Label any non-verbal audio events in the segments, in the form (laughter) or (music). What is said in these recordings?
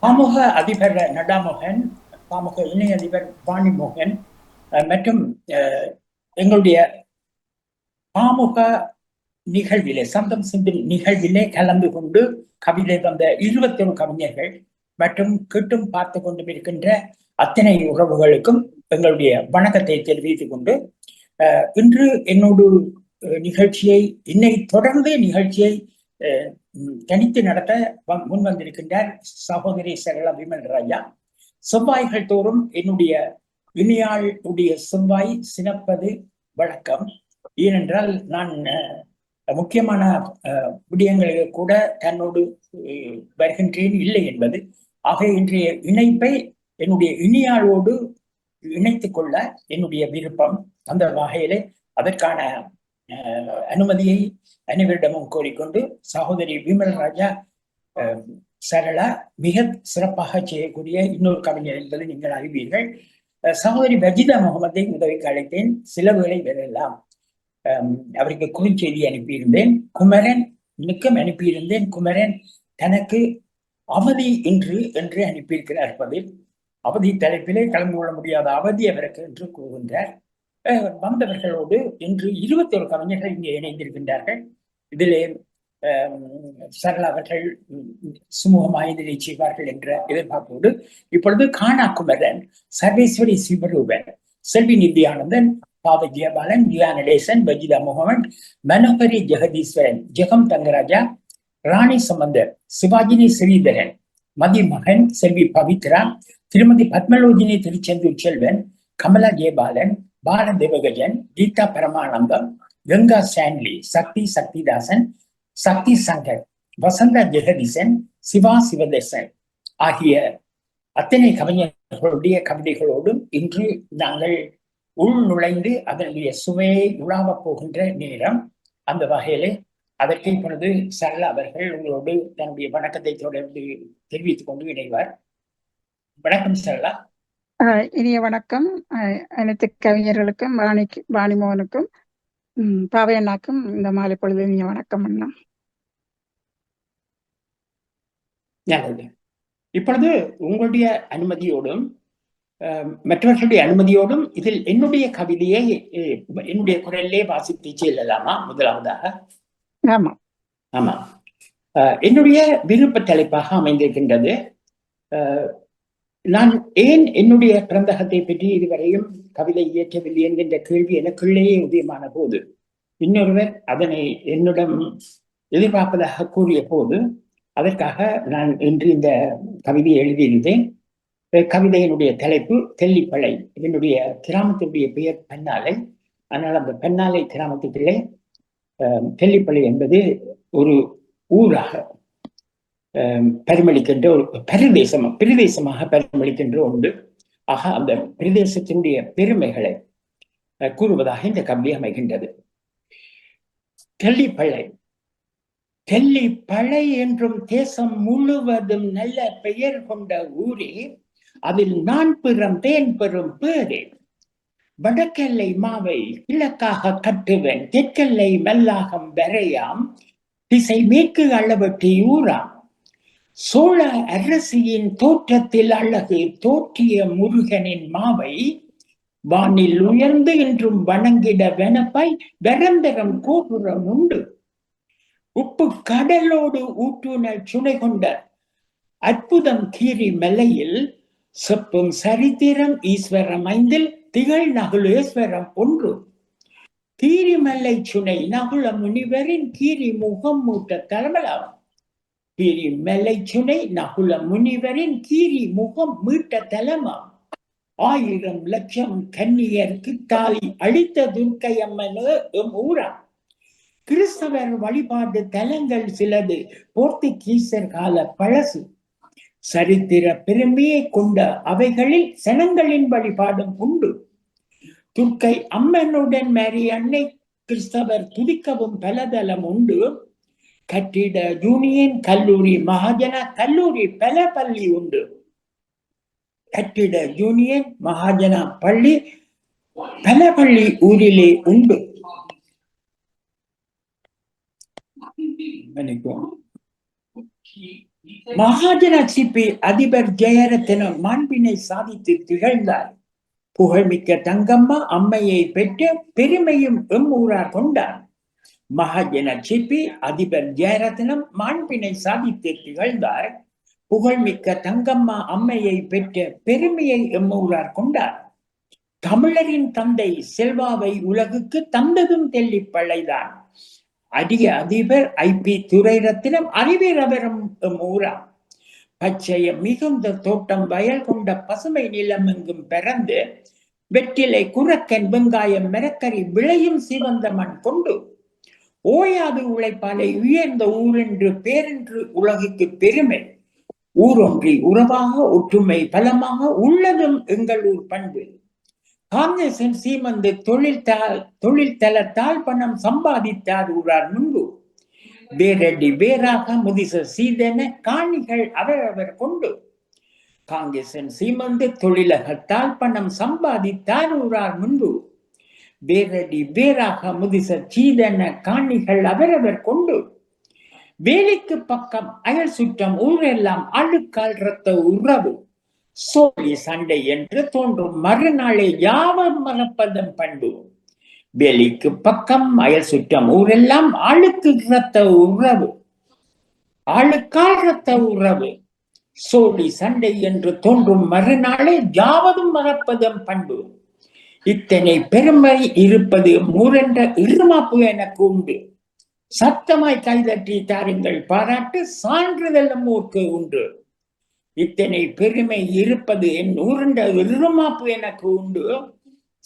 பாமுக அதிபர் நடாமோகன் பாமுக இணை அதிபர் பாணிமோகன் அஹ், மற்றும் எங்களுடைய பாமுக நிகழ்விலே சந்தம் சிந்தில் நிகழ்விலே கலந்து கொண்டு கவிதை தந்த இருபத்தி ஒரு கவிஞர்கள் மற்றும் கேட்டும் பார்த்து கொண்டும் இருக்கின்ற அத்தனை உறவுகளுக்கும் எங்களுடைய வணக்கத்தை தெரிவித்துக் கொண்டு இன்று என்னோடு நிகழ்ச்சியை இன்னை தொடர்ந்து நிகழ்ச்சியை கணித்து தனித்து நடத்த முன் வந்திருக்கின்றார் சகோதரி சரளா விமல் ராஜா செவ்வாய்கள் தோறும் என்னுடைய இனியாளுடைய செவ்வாய் சினப்பது வழக்கம். ஏனென்றால் நான் முக்கியமான விடயங்களை விடயங்களில் கூட தன்னோடு வருகின்றேன் இல்லை என்பது. ஆக இன்றைய இணைப்பை என்னுடைய இனியாளோடு இணைத்துக் கொள்ள என்னுடைய விருப்பம். அந்த வகையிலே அதற்கான அனுமதியை அனைவரிடமும் கோரிக்கொண்டு சகோதரி விமல் ராஜா அஹ், சரளா மிக சிறப்பாக செய்யக்கூடிய இன்னொரு கவிஞர் என்பதை நீங்கள் அறிவீர்கள். சகோதரி வஜிதா முகமதை உதவிக்கு அழைத்தேன். சிலவுகளை வரலாம். அவருக்கு குறுஞ்செய்தி அனுப்பியிருந்தேன். குமரன் நிக்கம் அனுப்பியிருந்தேன். குமரன் தனக்கு அவதி இன்று என்று அனுப்பியிருக்கிறார் பதில் அவதி தலைப்பிலே கலந்து கொள்ள முடியாத அவதி அவருக்கு என்று கூறுகின்றார். வந்தவர்களோடு இன்று இருபத்தி ஒரு கவிஞர்கள் இங்கே இணைந்திருக்கின்றார்கள். இதிலே அஹ், சரளா அவர்கள் சுமூகமாக இதனை செய்வார்கள் என்ற எதிர்பார்ப்போடு இப்பொழுது காணா குமரன் சர்வேஸ்வரி சிவரூபன் செல்வி நித்யானந்தன் பாவ ஜெயபாலன் ஜியா நடேசன் பஜிதா முகமன் மனோகரி ஜெகதீஸ்வரன் ஜெகம் தங்கராஜா ராணி சம்பந்தர் சிவாஜினி ஸ்ரீதரன் மதிமகன் செல்வி பவித்ரா திருமதி பத்மலோஜினி திருச்செந்தூர் செல்வன் கமலா ஜெயபாலன் பால தேவகஜன் கீதா பரமானந்தம் கங்கா ஸ்டான்லி சக்தி சக்திதாசன் சக்தி சங்கர் வசந்தா ஜெகதீசன் சிவா சிவதேசன் ஆகிய அத்தனை கவிஞர்களுடைய கவிதைகளோடும் இன்று நாங்கள் உள் நுழைந்து அதனுடைய சுவையை உலாவப் போகின்ற நேரம். அந்த வகையிலே அதற்கு இப்பொழுது சரளா அவர்கள் உங்களோடு தன்னுடைய வணக்கத்தை தொடர்ந்து தெரிவித்துக் கொண்டு இணைவார். வணக்கம் சரளா. இனிய வணக்கம். அனைத்து கவிஞர்களுக்கும் வாணிக்கு வாணிமோகனுக்கும் பாவையண்ணாக்கும் இந்த மாலை பொழுது இனிய வணக்கம் அண்ணா. இப்பொழுது உங்களுடைய அனுமதியோடும் மற்றவர்களுடைய அனுமதியோடும் இதில் என்னுடைய கவிதையை என்னுடைய குரலிலே வாசித்து செல்லலாமா? முதலாவதாக. ஆமா. ஆமா. என்னுடைய விருப்ப தலைப்பாக அமைந்திருக்கின்றது நான் ஏன் என்னுடைய பிறந்தகத்தை பற்றி இதுவரையும் கவிதை இயற்றவில்லை என்கின்ற கேள்வி எனக்குள்ளேயே உதயமான போது இன்னொருவர் அதனை என்னிடம் எதிர்பார்ப்பதாக கூறிய போது அதற்காக நான் இன்று இந்த கவிதையை எழுதியிருந்தேன். கவிதையினுடைய தலைப்பு தெல்லிப்பளை என்னுடைய கிராமத்தினுடைய பெயர் பெண்ணாலை. ஆனால் அந்த பெண்ணாலை கிராமத்துக்குள்ளே தெல்லிப்பளை என்பது ஒரு ஊராக பரிமளிக்கின்ற ஒரு பிரதேசம் பிரதேசமாக பரிமளிக்கின்ற ஒன்று ஆக அந்த பிரதேசத்தினுடைய பெருமைகளை அஹ், கூறுவதாக இந்த கவி அமைகின்றது தெல்லிப்பளை தெல்லிப்பளை என்றும் தேசம் முழுவதும் நல்ல பெயர் கொண்ட ஊரே அதில் நான் பெறும் தேன் பெறும் பேரே வடக்கெல்லை மாவை கிழக்காக கட்டுவேன் தெற்கெல்லை மெல்லாகம் வரையாம் திசை மேற்கு அளவட்டி ஊராம் சோழ அரசியின் தோற்றத்தில் அழகு தோற்றிய முருகனின் மாவை வானில் உயர்ந்து என்றும் வணங்கிட வெனப்பாய் வரந்தரம் கோபுரம் உண்டு. உப்பு கடலோடு ஊற்றுணல் சுனை கொண்ட அற்புதம் கீரி மலையில் செப்பும் சரித்திரம் ஈஸ்வரம் ஐந்தில் திகழ் நகுலேஸ்வரம் ஒன்று. கீரிமலை சுனை நகுல முனிவரின் கீரி முகம் மூட்ட தலைமலாகும். கீரி மலை சுனை நகுல முனிவரின் கீரி முகம் மீட்ட தலமாம். ஆயிரம் லட்சம் கன்னியருக்கு தாலி அளித்த துர்க்கையம்மனு எம் ஊரா கிறிஸ்தவர் வழிபாடு தலங்கள் சிலது போர்த்துகீசர் கால பழசு. சரித்திர பெருமையை கொண்ட அவைகளில் சனங்களின் வழிபாடும் உண்டு. துர்க்கை அம்மனுடன் மேரி அன்னை கிறிஸ்தவர் துதிக்கவும் பலதலம் உண்டு. கட்டிட யூனியன் கல்லூரி மகாஜன கல்லூரி பல பள்ளி உண்டு. கட்டிட யூனியன் மகாஜன பள்ளி பல பள்ளி ஊரிலே உண்டு. மகாஜன சிப்பி அதிபர் ஜெயரத்ன மாண்பினை சாதித்து திகழ்ந்தார். புகழ்மிக்க தங்கம்மா அம்மையை பெற்று பெருமையும் எம்மூரா கொண்டார். மகாஜன சிப்பி அதிபர் ஜெயரத்னம் மாண்பினை சாதித்து திகழ்ந்தார். புகழ்மிக்க தங்கம்மா அம்மையை பெற்ற பெருமையை எம்மூரார் கொண்டார். தமிழரின் தந்தை செல்வாவை உலகுக்கு தந்ததும் தெல்லிப்பள்ளைதான் அரிய அதிபர் ஐ பி துரைரத்தினம் அறிவியர் அவரும் எம்மூரா. பச்சைய மிகுந்த தோட்டம் வயல் கொண்ட பசுமை நிலம் எங்கும் பிறந்து வெற்றிலை குரக்கன் வெங்காயம் மரக்கறி விளையும் சிவந்த மண் கொண்டு ஓயாது உழைப்பாலை உயர்ந்த ஊரென்று பேரென்று உலகுக்கு பெருமை. ஊரொன்றி உறவாக ஒற்றுமை பலமாக உள்ளதும் எங்கள் ஊர் பண்பு. காங்கிரசின் சீமந்து தொழில் தொழில் தளத்தால் பணம் சம்பாதித்தார் ஊரார் முன்பு. வேரடி வேறாக முதிச சீதென காணிகள் அவரவர் கொண்டு. காங்கிரசின் சீமந்து தொழிலகத்தால் பணம் சம்பாதித்தார் ஊரார் முன்பு. வேரடி வேறாக முதிச சீதன காணிகள் அவரவர் கொண்டு. வேலைக்கு பக்கம் அயல் சுற்றம் ஊரெல்லாம் அழுக்கால் ரத்த உறவு. சோழி சண்டை என்று தோன்றும் மறுநாளே யாவர் மறப்பதம் பண்பு? வேலிக்கு பக்கம் அயல் சுற்றம் ஊரெல்லாம் ஆளுக்கு ரத்த உறவு. ஆளுக்கால் ரத்த உறவு. சோழி சண்டை என்று தோன்றும் மறுநாளே யாவதும் மறப்பதும் பண்பு? இத்தனை பெருமை இருப்பது மூரென்ற இருமாப்பு எனக்கு உண்டு சத்தமாய் கைதட்டி தாருங்கள் பாராட்டு சான்றிதழ் ஊர்க்கு உண்டு. இத்தனை பெருமை இருப்பது என் ஊருண்ட இருமாப்பு எனக்கு உண்டு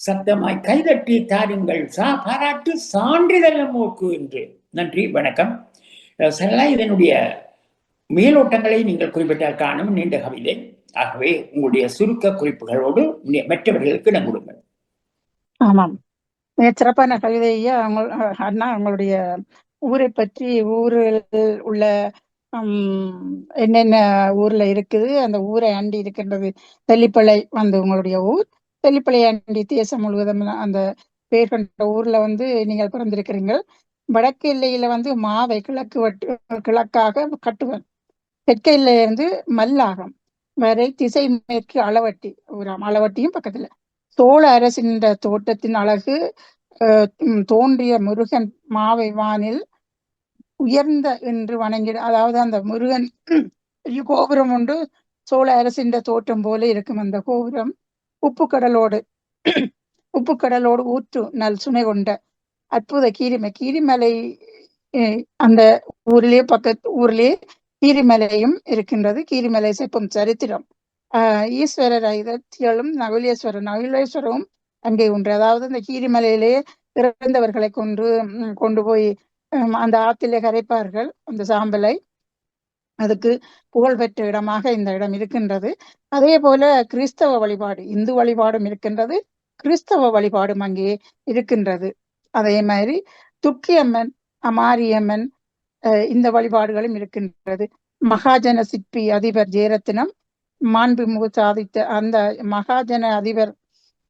சத்தமாய் கைதட்டி தாருங்கள் சா பாராட்டு சான்றிதழ் ஊர்க்கு என்று நன்றி வணக்கம். சில இதனுடைய மேலோட்டங்களை நீங்கள் குறிப்பிட்டால் காணும் நீண்ட கவிதை. ஆகவே உங்களுடைய சுருக்க குறிப்புகளோடு மற்றவர்களுக்கு இடம் கொடுங்கள். ஆமாம். மிகச்சிறப்பான சிறப்பான கவிதையா அவங்க அண்ணா அவங்களுடைய ஊரை பற்றி ஊரில் உள்ள என்னென்ன ஊர்ல இருக்குது அந்த ஊரை அண்டி இருக்கின்றது. தெல்லிப்பளை வந்து உங்களுடைய ஊர். தெல்லிப்பளை அண்டி தேசம் முழுவதும் அந்த பேர் கொண்ட ஊர்ல வந்து நீங்கள் பிறந்திருக்கிறீர்கள். வடக்கு எல்லையில வந்து மாவை கிழக்கு வட்டு கிழக்காக கட்டுவன் தெற்கு எல்லையிலிருந்து மல்லாகம் வரை திசை மேற்கு அளவட்டி ஒரு அளவட்டியும் பக்கத்துல. சோழ அரசின் தோட்டத்தின் அழகு தோன்றிய முருகன் மாவை வானில் உயர்ந்த என்று வணங்கிட அதாவது அந்த முருகன் கோபுரம் உண்டு. சோழ அரசின்ற தோற்றம் போல இருக்கும் அந்த கோபுரம். உப்பு கடலோடு உப்பு கடலோடு ஊற்று நல் சுனை கொண்ட அற்புத கீரிமை கீரிமலை அந்த ஊரிலே பக்கத்து ஊரிலே கீரிமலையும் இருக்கின்றது. கீரிமலை செப்பும் சரித்திரம். ஈஸ்வரர் ஐதத்தியலும் நகுலேஸ்வரர் நகுலேஸ்வரரும் அங்கே உண்டு. அதாவது இந்த கீரிமலையிலே இறந்தவர்களை கொண்டு கொண்டு போய் அந்த ஆத்திலே கரைப்பார்கள் அந்த சாம்பலை. அதுக்கு புகழ்பெற்ற இடமாக இந்த இடம் இருக்கின்றது. அதே போல கிறிஸ்தவ வழிபாடு இந்து வழிபாடும் இருக்கின்றது. கிறிஸ்தவ வழிபாடும் அங்கே இருக்கின்றது. அதே மாதிரி துக்கியம்மன் அமாரியம்மன் இந்த வழிபாடுகளும் இருக்கின்றது. மகாஜன சிற்பி அதிபர் ஜெயரத்தினம் மாண்புமிகு சாதித்த அந்த மகாஜன அதிபர்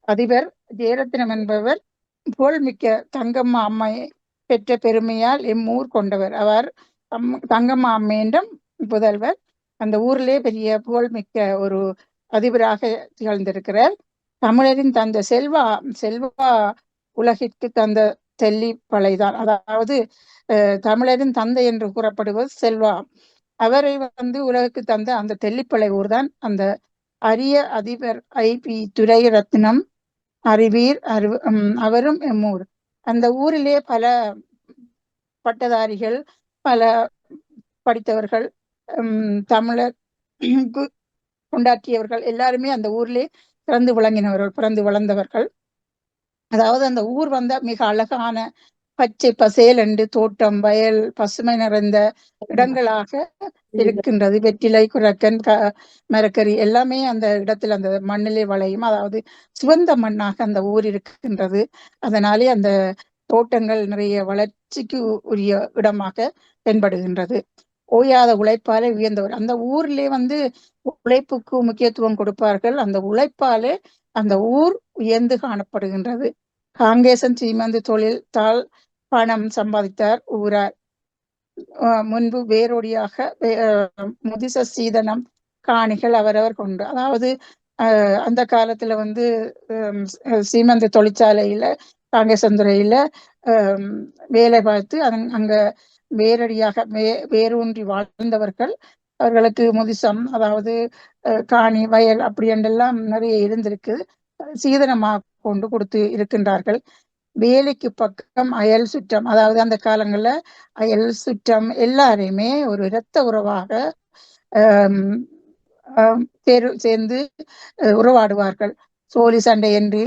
அதிபர் ஜெயரத்னம் என்பவர் புகழ்மிக்க தங்கம்மா அம்மையை பெற்ற பெருமையால் இம்மூர் கொண்டவர். அவர் தங்கம்மா அம்மையிடம் புதல்வர். அந்த ஊர்லே பெரிய புகழ்மிக்க ஒரு அதிபராக திகழ்ந்திருக்கிறார். தமிழரின் தந்த செல்வா செல்வா உலகிற்கு தந்த தெல்லி பழைதான் அதாவது தமிழரின் தந்தை என்று கூறப்படுவது செல்வா. அவரை வந்து உலகுக்கு தந்த அந்த தெல்லிப்பளையூர் தான் அந்த அரிய அதிபர் ஐ பி துரை ரத்னம் அறிவீர் அறிவு அவரும் எம்மூர். அந்த ஊரிலே பல பட்டதாரிகள் பல படித்தவர்கள் தமிழர் கொண்டாற்றியவர்கள் எல்லாருமே அந்த ஊர்லே பிறந்து விளங்கினவர்கள் பிறந்து வளர்ந்தவர்கள். அதாவது அந்த ஊர் வந்த மிக அழகான பச்சை பசேல் என்று தோட்டம் வயல் பசுமை நிறைந்த இடங்களாக இருக்கின்றது. வெற்றிலை குரக்கன் க மரக்கறி எல்லாமே அந்த இடத்துல அந்த மண்ணிலே வளையும். அதாவது சுவந்த மண்ணாக அந்த ஊர் இருக்கின்றது. அதனாலே அந்த தோட்டங்கள் நிறைய வளர்ச்சிக்கு உரிய இடமாக தென்படுகின்றது. ஓயாத உழைப்பாலே உயர்ந்தவர். அந்த ஊர்லயே வந்து உழைப்புக்கு முக்கியத்துவம் கொடுப்பார்கள். அந்த உழைப்பாலே அந்த ஊர் உயர்ந்து காணப்படுகின்றது. காங்கேசன் சீமந்து தொழில் தாள் பணம் சம்பாதித்தார் ஊரார் முன்பு வேரோடியாக முதிச சீதனம் காணிகள் அவரவர் கொண்டு. அதாவது அந்த காலத்துல வந்து சீமந்த தொழிற்சாலையில காங்கேசந்துறையில வேலை பார்த்து அதன் அங்க வேரடியாக வே வேரூன்றி வாழ்ந்தவர்கள் அவர்களுக்கு முதிசம் அதாவது அஹ், காணி வயல் அப்படி என்றெல்லாம் நிறைய இருந்திருக்கு. சீதனமாக கொண்டு கொடுத்து இருக்கின்றார்கள். வேலைக்கு பக்கம் அயல் சுற்றம் அதாவது அந்த காலங்கள்ல அயல் சுற்றம் எல்லாரையுமே ஒரு இரத்த உறவாக சேர்ந்து உறவாடுவார்கள். சோழி சண்டை என்று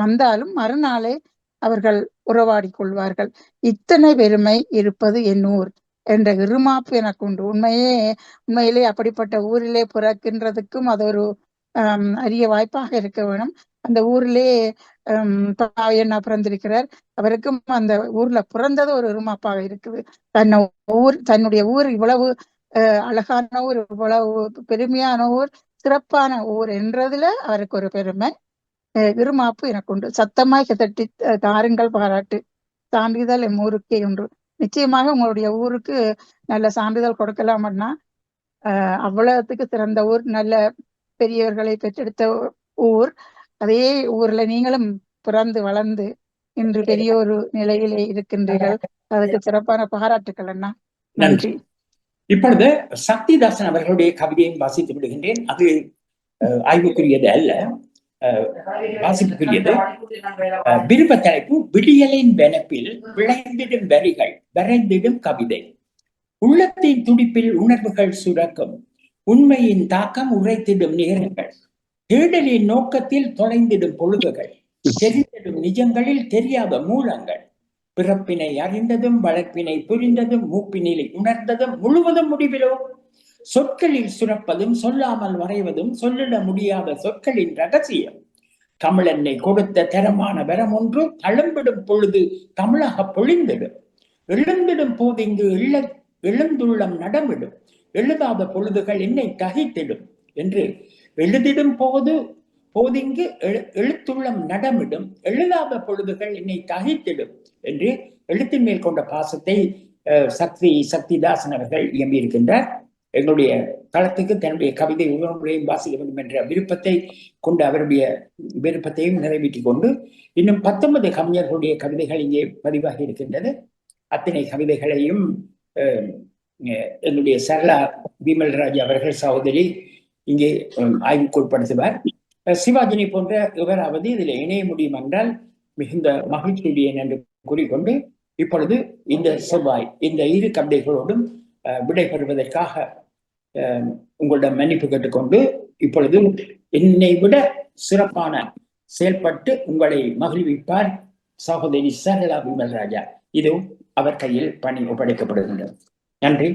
வந்தாலும் மறுநாளே அவர்கள் உறவாடிக் கொள்வார்கள். இத்தனை பெருமை இருப்பது என் ஊர் என்ற இருமாப்பு எனக்கு உண்டு. உண்மையே உண்மையிலே அப்படிப்பட்ட ஊரிலே பிறக்கின்றதுக்கும் அது ஒரு அரிய வாய்ப்பாக இருக்க வேணும். அந்த ஊர்லயே ஆம், பாவையண்ணா பிறந்திருக்கிறார். அவருக்கும் அந்த ஊர்ல பிறந்தது ஒரு உருமாப்பாக இருக்குது. தன்னை ஊர் தன்னுடைய ஊர் இவ்வளவு அஹ், அழகான ஊர் இவ்வளவு பெருமையான ஊர் சிறப்பான ஊர் என்றதுல அவருக்கு ஒரு பெருமை விருமாப்பு இருமாப்பு எனக்கு உண்டு. சத்தமாய் தட்டி தாருங்கள் பாராட்டு. சான்றிதழ் எம் ஊருக்கே உண்டு. நிச்சயமாக உங்களுடைய ஊருக்கு நல்ல சான்றிதழ் கொடுக்கலாமன்னா அஹ், அவ்வளவுத்துக்கு சிறந்த ஊர் நல்ல பெரியவர்களை பெற்றெடுத்த ஊர். அதே ஊர்ல நீங்களும் பிறந்து வளர்ந்து இன்று பெரிய ஒரு நிலையிலே இருக்கின்றீர்கள். அதுக்கு சிறப்பான பாராட்டுக்கள் அண்ணா. நன்றி. இப்பொழுது சக்திதாசன் அவர்களுடைய கவிதையும் வாசித்து விடுகின்றேன். அது ஆய்வுக்குரியது அல்ல. வாசிப்புக்குரியது. விருப்ப தலைப்பு விடியலின் வெனப்பில் விளைந்திடும் வரிகள் வரைந்திடும் கவிதை. உள்ளத்தின் துடிப்பில் உணர்வுகள் சுரக்கும் உண்மையின் தாக்கம் உரைத்திடும் நேரங்கள். தேடலின் நோக்கத்தில் தொலைந்திடும் பொழுதுகள் (laughs) தெரிந்திடும் நிஜங்களில் தெரியாத மூலங்கள். பிறப்பினை அறிந்ததும் வளர்ப்பினை புரிந்ததும் மூப்பினிலை உணர்ந்ததும் முழுவதும் முடிவிலோ. சொற்களில் சுரப்பதும் சொல்லாமல் வரைவதும் சொல்லிட முடியாத சொற்களின் ரகசியம். தமிழன்னை கொடுத்த தரமான வரம் ஒன்று தழும்பிடும் பொழுது தமிழக பொழிந்திடும். எழுந்திடும் போதிங்கு இள்ள எழுந்துள்ளம் நடமிடும். எழுதாத பொழுதுகள் என்னை தகித்திடும் என்று எழுதிடும் போது போதிங்கு எழு எழுத்துள்ளம் நடமிடும் எழுதாத பொழுதுகள் என்னை தகைத்திடும் என்று எழுத்தின் மேல் கொண்ட பாசத்தை அஹ், சக்தி சக்திதாசன் அவர்கள் இயம்பியிருக்கின்றார். எங்களுடைய தளத்துக்கு தன்னுடைய கவிதை உணர்வுகளையும் வாசிக்க வேண்டும் என்ற விருப்பத்தை கொண்டு அவருடைய விருப்பத்தையும் நிறைவேற்றிக் கொண்டு இன்னும் பத்தொன்பது கவிஞர்களுடைய கவிதைகள் இங்கே பதிவாகி இருக்கின்றது. அத்தனை கவிதைகளையும் என்னுடைய எங்களுடைய சரளா விமல்ராஜ் அவர்கள் சகோதரி இங்கே ஆய்வுக்குட்படுத்துவார் சிவாஜினி போன்ற எவராவது இதில் இணைய முடியும் என்றால் மிகுந்த மகிழ்ச்சியுடையன் என்று கூறிக்கொண்டு இப்பொழுது இந்த செவ்வாய் இந்த இரு கவிதைகளோடும் விடைபெறுவதற்காக அஹ், உங்களிடம் மன்னிப்பு கேட்டுக்கொண்டு இப்பொழுது என்னை விட சிறப்பான செயல்பட்டு உங்களை மகிழ்விப்பார் சகோதரி சரளா விமல்ராஜா. இதுவும் அவர் கையில் பணி ஒப்படைக்கப்படுகின்றது. நன்றி.